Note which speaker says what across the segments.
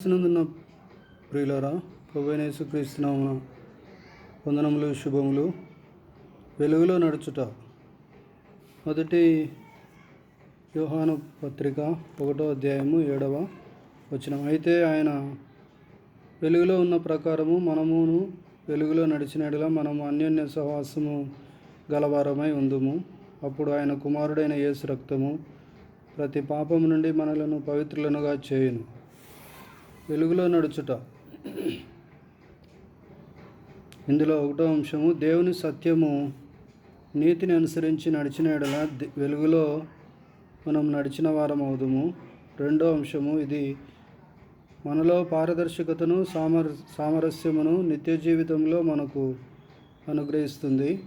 Speaker 1: క్రీస్తునందున్న ప్రియులరా ప్రభునేసు క్రీస్తునామున వందనములు శుభములు. వెలుగులో నడుచుట. మొదటి వ్యూహాను పత్రిక ఒకటో అధ్యాయము ఏడవ వచనం. అయితే ఆయన వెలుగులో ఉన్న ప్రకారము మనమును వెలుగులో నడిచినట్లుగా మనము అన్యోన్య సహవాసము గలవారమై ఉందుము. అప్పుడు ఆయన కుమారుడైన యేసు రక్తము ప్రతి పాపము నుండి మనలను పవిత్రులనుగా చేయును. వెలుగులో నడుచుట. ఇందులో ఒకటో అంశము దేవుని సత్యము నీతిని అనుసరించి నడిచిన ఎడల వెలుగులో మనం నడిచిన వారం అవుదుము రెండో అంశము ఇది మనలో పారదర్శకతను సామర సామరస్యమును నిత్య జీవితంలో మనకు అనుగ్రహిస్తుంది.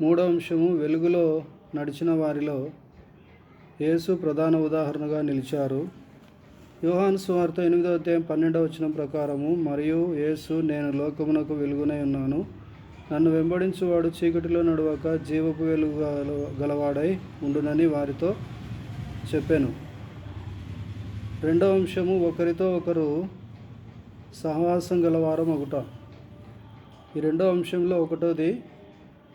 Speaker 1: మూడో అంశము వెలుగులో నడిచిన వారిలో యేసు ప్రధాన ఉదాహరణగా నిలిచారు. యోహాను సువార్త ఎనిమిదో అధ్యాయం పన్నెండవ వచ్చిన ప్రకారము మరియు యేసు నేను లోకమునకు వెలుగునై ఉన్నాను. నన్ను వెంబడించువాడు చీకటిలో నడవక జీవపు వెలుగు గల- గలవాడై ఉండునని వారితో చెప్పాను. రెండవ అంశము ఒకరితో ఒకరు సహవాసం గలవారం ఒకట. ఈ రెండో అంశంలో ఒకటోది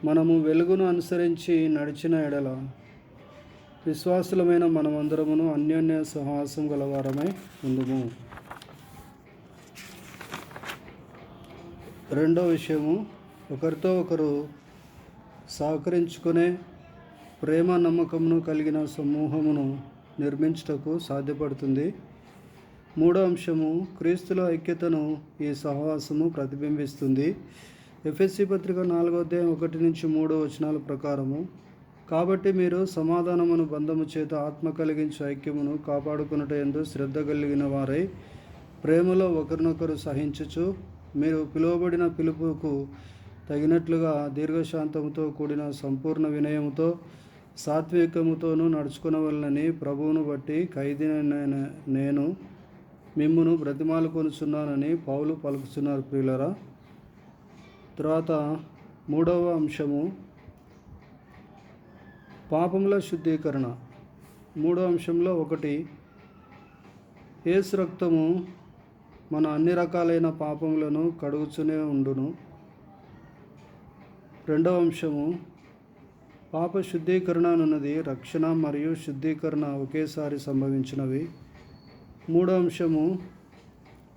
Speaker 1: మనము వెలుగును అనుసరించి నడిచిన ఎడల. విశ్వాసులమైన మనమందరమును అన్యోన్య సహవాసం గలవారమై ఉందుము. రెండో విషయము ఒకరితో ఒకరు సహకరించుకునే ప్రేమ నమ్మకమును కలిగిన సమూహమును నిర్మించుటకు సాధ్యపడుతుంది. మూడో అంశము క్రీస్తుల ఐక్యతను ఈ సహవాసము ప్రతిబింబిస్తుంది. ఎఫ్ఎస్సి పత్రిక నాలుగో అధ్యాయం ఒకటి నుంచి మూడో వచనాల ప్రకారము కాబట్టి మీరు సమాధానమును బంధము చేత ఆత్మ కలిగించే ఐక్యమును కాపాడుకున్నట ఎందు శ్రద్ధ కలిగిన వారై ప్రేమలో ఒకరినొకరు సహించుచు మీరు పిలువబడిన పిలుపుకు తగినట్లుగా దీర్ఘశాంతముతో కూడిన సంపూర్ణ వినయముతో సాత్వికముతోనూ నడుచుకునవలనని ప్రభువును బట్టి ఖైదీ నేను మిమ్మును బ్రతిమాలు కొనుచున్నానని పౌలు పలుకుతున్నారు ప్రియులరా. తర్వాత మూడవ అంశము పాపముల శుద్ధీకరణ. మూడో అంశంలో ఒకటి ఏసు రక్తము మన అన్ని రకాలైన పాపములను కడుగుతూనే ఉండును. రెండవ అంశము పాప శుద్ధీకరణ అన్నది రక్షణ మరియు శుద్ధీకరణ ఒకేసారి సంభవించినవి. మూడో అంశము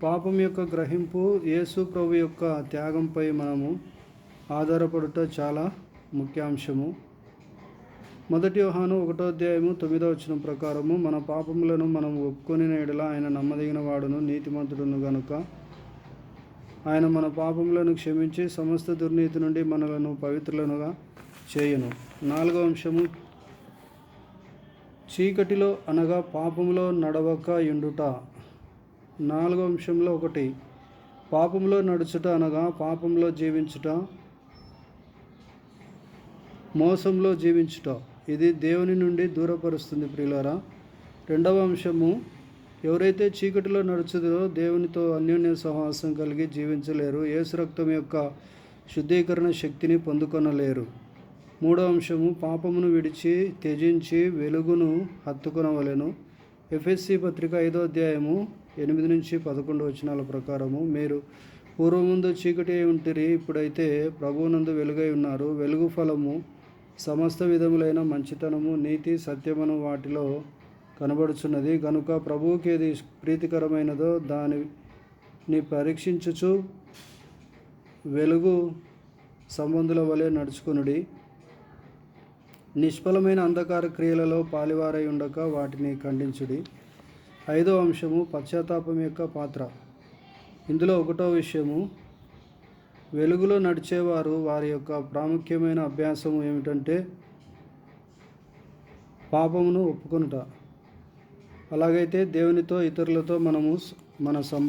Speaker 1: పాపం యొక్క గ్రహింపు యేసు ప్రభు యొక్క త్యాగంపై మనము ఆధారపడుట చాలా ముఖ్యాంశము. మొదటి యోహాను ఒకటో అధ్యాయము తొమ్మిదో వచ్చిన ప్రకారము మన పాపములను మనం ఒప్పుకొని నేడల ఆయన నమ్మదగిన వాడును నీతిమంతుడును గనుక. ఆయన మన పాపములను క్షమించి సమస్త దుర్నీతి నుండి మనలను పవిత్రులనుగా చేయను. నాలుగో అంశము చీకటిలో అనగా పాపములో నడవక ఎండుట నాలుగో అంశంలో ఒకటి పాపంలో నడుచుట అనగా పాపంలో జీవించుట మోసంలో జీవించుట. ఇది దేవుని నుండి దూరపరుస్తుంది ప్రియులారా. రెండవ అంశము ఎవరైతే చీకటిలో నడుచుదో దేవునితో అన్యోన్య సహవాసం కలిగి జీవించలేరు యేసు రక్తం యొక్క శుద్ధీకరణ శక్తిని పొందుకొనలేరు. మూడో అంశము పాపమును విడిచి త్యజించి వెలుగును హత్తుకొనవలెను. ఎఫ్ఎస్సి పత్రిక ఐదో అధ్యాయము ఎనిమిది నుంచి పదకొండు వచనాల ప్రకారము మీరు పూర్వముందు చీకటి అయి ఉంటిరి ఇప్పుడైతే ప్రభువునందు వెలుగై ఉన్నారు. వెలుగు ఫలము సమస్త విధములైన మంచితనము నీతి సత్యమును వాటిలో కనబడుచున్నది. కనుక ప్రభువుకి ఏది ప్రీతికరమైనదో దానిని పరీక్షించుచు వెలుగు సంబంధుల వలె నడుచుకునుడి. నిష్ఫలమైన అంధకార క్రియలలో పాలివారై ఉండక వాటిని ఖండించుడి. ఐదో అంశము పశ్చాత్తాపం యొక్క పాత్ర. ఇందులో ఒకటో విషయము వెలుగులో నడిచేవారు వారి యొక్క ప్రాముఖ్యమైన అభ్యాసం ఏమిటంటే పాపమును ఒప్పుకొనుట. అలాగైతే దేవునితో ఇతరులతో మనము మన సంబంధం